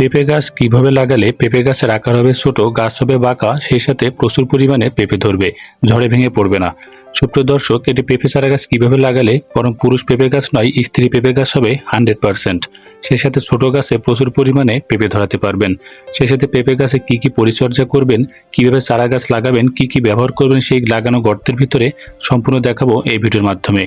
পেঁপে গাছ কীভাবে লাগালে পেঁপে গাছের আকার হবে ছোট, গাছ হবে বাঁকা, সেই সাথে প্রচুর পরিমাণে পেঁপে ধরবে, ঝড়ে ভেঙে পড়বে না। সুপ্রিয় দর্শক, এটি পেঁপে চারা গাছ কীভাবে লাগালে? বরং পুরুষ পেঁপে গাছ নয়, স্ত্রী পেঁপে গাছ হবে হান্ড্রেড পার্সেন্ট। সেই সাথে ছোট গাছে প্রচুর পরিমাণে পেঁপে ধরাতে পারবেন। সেই সাথে পেঁপে গাছে কি কি পরিচর্যা করবেন, কীভাবে চারা গাছ লাগাবেন, কি কি ব্যবহার করবেন, সেই লাগানো গর্তের ভিতরে সম্পূর্ণ দেখাবো এই ভিডিওর মাধ্যমে।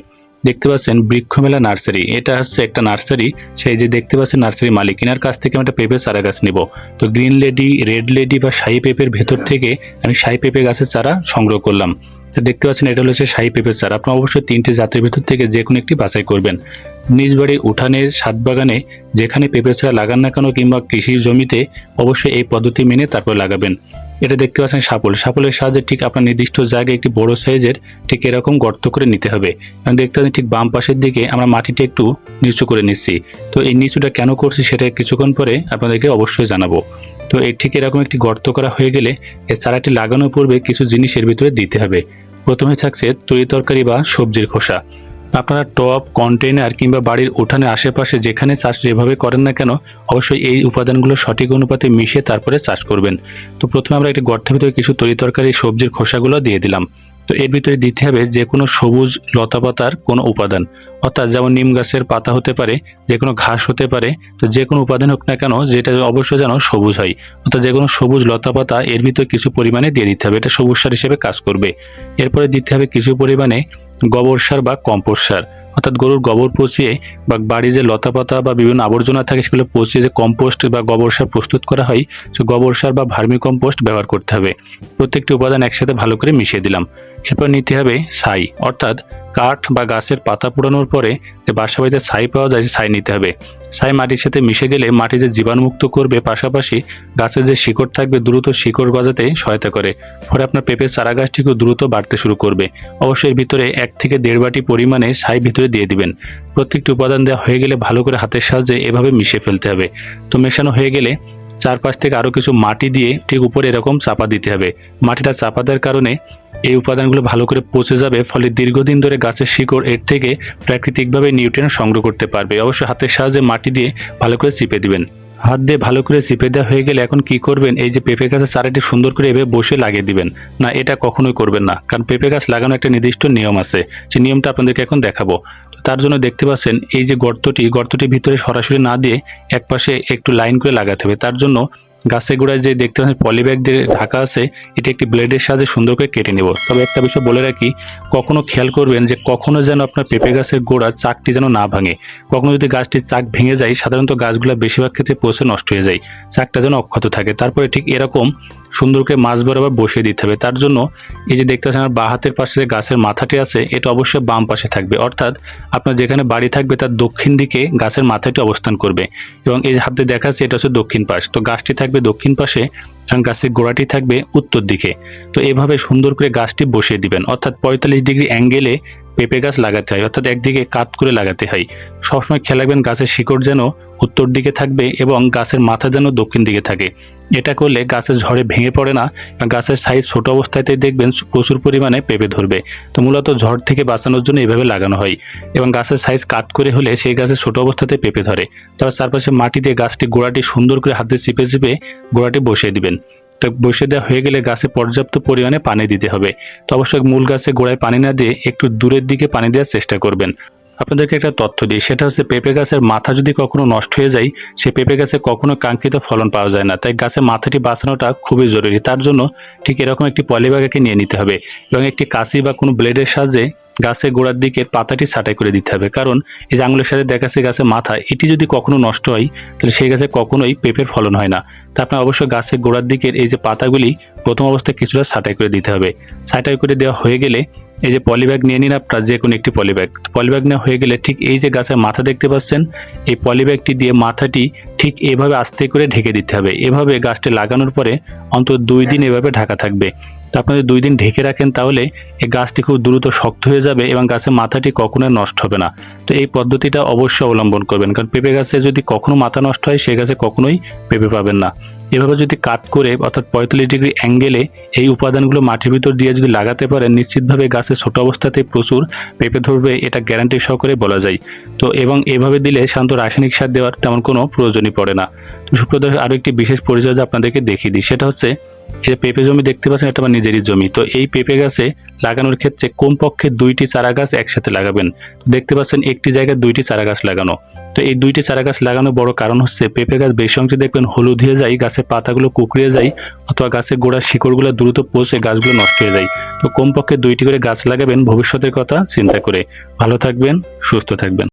দেখতে পাচ্ছেন বৃক্ষমেলা নার্সারি। এটা হচ্ছে একটা নার্সারি। সেই যে দেখতে পাচ্ছেন নার্সারি মালিক এনার কাছ থেকে আমি একটা পেঁপে চারা গাছ নিব। তো গ্রিন লেডি, রেড লেডি বা শাহী পেঁপের ভেতর থেকে আমি শাহী পেঁপে গাছের চারা সংগ্রহ করলাম। তো দেখতে পাচ্ছেন এটা হচ্ছে শাহী পেঁপের চারা। আপনার অবশ্যই তিনটি জাতের ভেতর থেকে যে কোনো একটি বাছাই করবেন। নিজ বাড়ির উঠানের ছাদ বাগানে যেখানে পেঁপে চারা লাগান না কেন কিংবা কৃষি জমিতে অবশ্যই এই পদ্ধতি মেনে তারপর লাগাবেন। এটা দেখতে পাচ্ছেন সাপল। সাপলের সাহায্যে ঠিক আপনার নির্দিষ্ট জায়গায় একটি বড় সাইজের ঠিক এরকম গর্ত করে নিতে হবে। এবং দেখতে পাচ্ছেন ঠিক বাম পাশের দিকে আমরা মাটিটা একটু নিচু করে নিচ্ছি। তো এই নিচুটা কেন করছি সেটা কিছুক্ষণ পরে আপনাদেরকে অবশ্যই জানাব। তো এই ঠিক এরকম একটি গর্ত করা হয়ে গেলে এই চারাটি লাগানোর পূর্বে কিছু জিনিস এর ভিতরে দিতে হবে। প্রথমে থাকছে তরি তরকারি বা সবজির খোসা। আপনারা টপ কন্টেনার কিংবা বাড়ির উঠানে আশেপাশে যেখানে চাষ যেভাবে করেন না কেন, অবশ্যই এই উপাদানগুলো সঠিক অনুপাতে মিশিয়ে তারপরে চাষ করবেন। তো প্রথমে আমরা একটি গর্তের ভিতরে কিছু তরি তরকারি, সবজির খোসাগুলো দিয়ে দিলাম। তো এর ভিতরে দিতে হবে যে কোনো সবুজ লতাপাতার কোনো উপাদান। অর্থাৎ যেমন নিম গাছের পাতা হতে পারে যে কোনো ঘাস হতে পারে, তো যে কোনো উপাদান হোক না কেন, যেটা অবশ্যই যেন সবুজ হয়। অর্থাৎ যে কোনো সবুজ লতাপাতা এর ভিতরে কিছু পরিমাণে দিয়ে দিতে হবে। এটা সবুজ সার হিসেবে কাজ করবে। এরপরে দিতে হবে কিছু পরিমাণে গোবর সার বা কম্পোস্ট সার। অর্থাৎ গরুর গোবর পচিয়ে বা বাড়ির যে লতাপাতা বা বিভিন্ন আবর্জনা থাকে সেগুলো পচিয়ে যে কম্পোস্ট বা গোবর সার প্রস্তুত করা হয়, সে গোবর সার বা ভার্মি কম্পোস্ট ব্যবহার করতে হবে। প্রত্যেকটি উপাদান একসাথে ভালো করে মিশিয়ে দিলাম। এরপর নিতে হবে ছাই। অর্থাৎ কাঠ বা গাছের পাতা পোড়ানোর পরে যে বাসা বাড়িতে ছাই পাওয়া যায় ছাই নিতে হবে। ছাই মাটির সাথে মিশে গেলে মাটি যে জীবাণুমুক্ত করবে, পাশাপাশি গাছের যে শিকড় থাকবে, দ্রুত শিকড় গজাতে সহায়তা করে। ফলে আপনার পেঁপের চারা গাছটিকেও দ্রুত বাড়তে শুরু করবে। অবশ্যই ভিতরে এক থেকে দেড় বাটি পরিমাণে ছাই ভিতরে দিয়ে দিবেন। প্রত্যেকটি উপাদান দেওয়া হয়ে গেলে ভালো করে হাতের সাহায্যে এভাবে মিশিয়ে ফেলতে হবে। তো মেশানো হয়ে গেলে চারপাশ থেকে আরও কিছু মাটি দিয়ে ঠিক উপরে এরকম চাপা দিতে হবে। মাটিটা চাপা দেওয়ার কারণে এই উপাদানগুলো ভালো করে পচে যাবে, ফলে দীর্ঘদিন ধরে গাছের শিকড় এর থেকে প্রাকৃতিকভাবে নিউট্রিয়েন্ট সংগ্রহ করতে পারবে। অবশ্যই হাতের সাহায্যে মাটি দিয়ে ভালো করে চিপে দিবেন। হাত দিয়ে ভালো করে চিপে দেওয়া হয়ে গেলে এখন কি করবেন? এই যে পেঁপে গাছের চারাটি সুন্দর করে এভাবে বসে লাগিয়ে দিবেন। না, এটা কখনোই করবেন না, কারণ পেঁপে গাছ লাগানো একটা নির্দিষ্ট নিয়ম আছে। সেই নিয়মটা আপনাদেরকে এখন দেখাবো। তার জন্য দেখতে পাচ্ছেন, এই যে গর্তটি, গর্তটির ভিতরে সরাসরি না দিয়ে একপাশে একটু লাইন করে লাগাতে হবে। তার জন্য গাছের গোড়ায় যে দেখতে পাচ্ছেন পলিব্যাগ দিয়ে ঢাকা আছে, এটি একটি ব্লেডের সাহায্যে সুন্দর করে কেটে নেব। তবে একটা বিষয় বলে রাখি, কখনো খেয়াল করবেন যে কখনো যেন আপনার পেঁপে গাছের গোড়া চাকটি যেন না ভাঙে। কখনো যদি গাছটির চাক ভেঙে যায়, সাধারণত গাছগুলো বেশিরভাগ ক্ষেত্রে পচে নষ্ট হয়ে যায়, চাকটা যেন অক্ষত থাকে। তারপরে ঠিক এরকম সুন্দর করে মাছ বরাবর বসিয়ে দিতে হবে। তার জন্য এই যে দেখতে পাচ্ছেন, বাঁ হাতের পাশে যে গাছের মাথাটি আছে, এটা অবশ্যই বাম পাশে থাকবে। অর্থাৎ আপনার যেখানে বাড়ি থাকবে, তার দক্ষিণ দিকে গাছের মাথাটি অবস্থান করবে। এবং এই হাতে দেখা যাচ্ছে এটা হচ্ছে দক্ষিণ পাশ। তো গাছটি থাকবে দক্ষিণ পাশে, এবং গাছের গোড়াটি থাকবে উত্তর দিকে। তো এভাবে সুন্দর করে গাছটি বসিয়ে দিবেন। অর্থাৎ পঁয়তাল্লিশ ডিগ্রি অ্যাঙ্গেলে পেঁপে গাছ লাগাতে হয়, অর্থাৎ একদিকে কাত করে লাগাতে হয়। সবসময় খেয়াল রাখবেন, গাছের শিকড় যেন উত্তর দিকে থাকবে এবং গাছের মাথা যেন দক্ষিণ দিকে থাকে। এটা করলে গাছের ঝড়ে ভেঙে পড়ে না গাছের সাইজ ছোট অবস্থাতেই দেখবেন প্রচুর পরিমাণে পেঁপে ধরবে। তো মূলত ঝড় থেকে বাঁচানোর জন্য এভাবে লাগানো হয় এবং গাছের সাইজ কাট করে হলে সেই গাছের ছোট অবস্থাতে পেঁপে ধরে। তারপর চারপাশে মাটি দিয়ে গাছটি গোড়াটি সুন্দর করে হাতে চিপে চিপে গোড়াটি বসিয়ে দিবেন। তো বসিয়ে দেওয়া হয়ে গেলে গাছে পর্যাপ্ত পরিমাণে পানি দিতে হবে। তো অবশ্যই মূল গাছে গোড়ায় পানি না দিয়ে একটু দূরের দিকে পানি দেওয়ার চেষ্টা করবেন। আপনাদেরকে একটা তথ্য দিই, সেটা হচ্ছে পেঁপে গাছের মাথা যদি কখনো নষ্ট হয়ে যায়, সে পেঁপে গাছে কখনো কাঙ্ক্ষিত ফলন পাওয়া যায় না। তাই গাছের মাথাটি বাঁচানোটা খুবই জরুরি। তার জন্য ঠিক এরকম একটি পলিব্যাগকে নিয়ে নিতে হবে এবং একটি কাঁচি বা কোনো ব্লেডের সাহায্যে গাছের গোড়ার দিকে পাতাটি ছাঁটাই করে দিতে হবে। কারণ এই যে আঙুলের সাথে দেখাচ্ছে গাছের মাথা, এটি যদি কখনো নষ্ট হয়, তাহলে সেই গাছে কখনোই পেঁপের ফলন হয় না। তা আপনার অবশ্যই গাছের গোড়ার দিকের এই যে পাতাগুলি প্রথম অবস্থায় কিছুটা ছাঁটাই করে দিতে হবে। ছাঁটাই করে দেওয়া হয়ে গেলে এই যে পলিব্যাগ নিয়ে নিন আপনার যে কোনো একটি পলিব্যাগ। পলিব্যাগ নেওয়া হয়ে গেলে ঠিক এই যে গাছের মাথা দেখতে পাচ্ছেন, এই পলিব্যাগটি দিয়ে মাথাটি ঠিক এভাবে আস্তে করে ঢেকে দিতে হবে। এভাবে গাছটি লাগানোর পরে অন্তত দুই দিন এভাবে ঢাকা থাকবে। তা আপনি যদি দুই দিন ঢেকে রাখেন তাহলে এই গাছটি খুব দ্রুত শক্ত হয়ে যাবে এবং গাছের মাথাটি কখনোই নষ্ট হবে না। তো এই পদ্ধতিটা অবশ্যই অবলম্বন করবেন। কারণ পেঁপে গাছে যদি কখনো মাথা নষ্ট হয়, সে গাছে কখনোই পেঁপে পাবেন না। এভাবে যদি কাট করে অর্থাৎ পঁয়তাল্লিশ ডিগ্রি অ্যাঙ্গেলে এই উপাদানগুলো মাটির ভিতর দিয়ে যদি লাগাতে পারেন, নিশ্চিতভাবে গাছে ছোট অবস্থাতে প্রচুর পেঁপে ধরবে, এটা গ্যারান্টি সহকারে বলা যায়। তো এবং এভাবে দিলে শান্ত রাসায়নিক সার দেওয়ার তেমন কোনো প্রয়োজনই পড়ে না। তো আরও একটি বিশেষ পরিচর্যা আপনাদেরকে দেখিয়ে দিই। সেটা হচ্ছে যে পেঁপে জমি দেখতে পাচ্ছেন, এটা আমার নিজেরই জমি। তো এই পেঁপে গাছে লাগানোর ক্ষেত্রে কমপক্ষে দুইটি চারা গাছ একসাথে লাগাবেন? দেখতে পাচ্ছেন, একটি জায়গায় দুইটি চারা গাছ লাগানো। তো এই দুইটি চারা গাছ লাগানোর বড় কারণ হচ্ছে, পেঁপে গাছ বেশি অংশে দেখবেন হলুদ হয়ে যায় গাছের পাতাগুলো কুকড়িয়ে যায়, অথবা গাছের গোড়ার শিকড়গুলো দ্রুত পচে গাছগুলো নষ্ট হয়ে যায়। তো কমপক্ষে দুইটি করে গাছ লাগাবেন, ভবিষ্যতের কথা চিন্তা করে। ভালো থাকবেন, সুস্থ থাকবেন।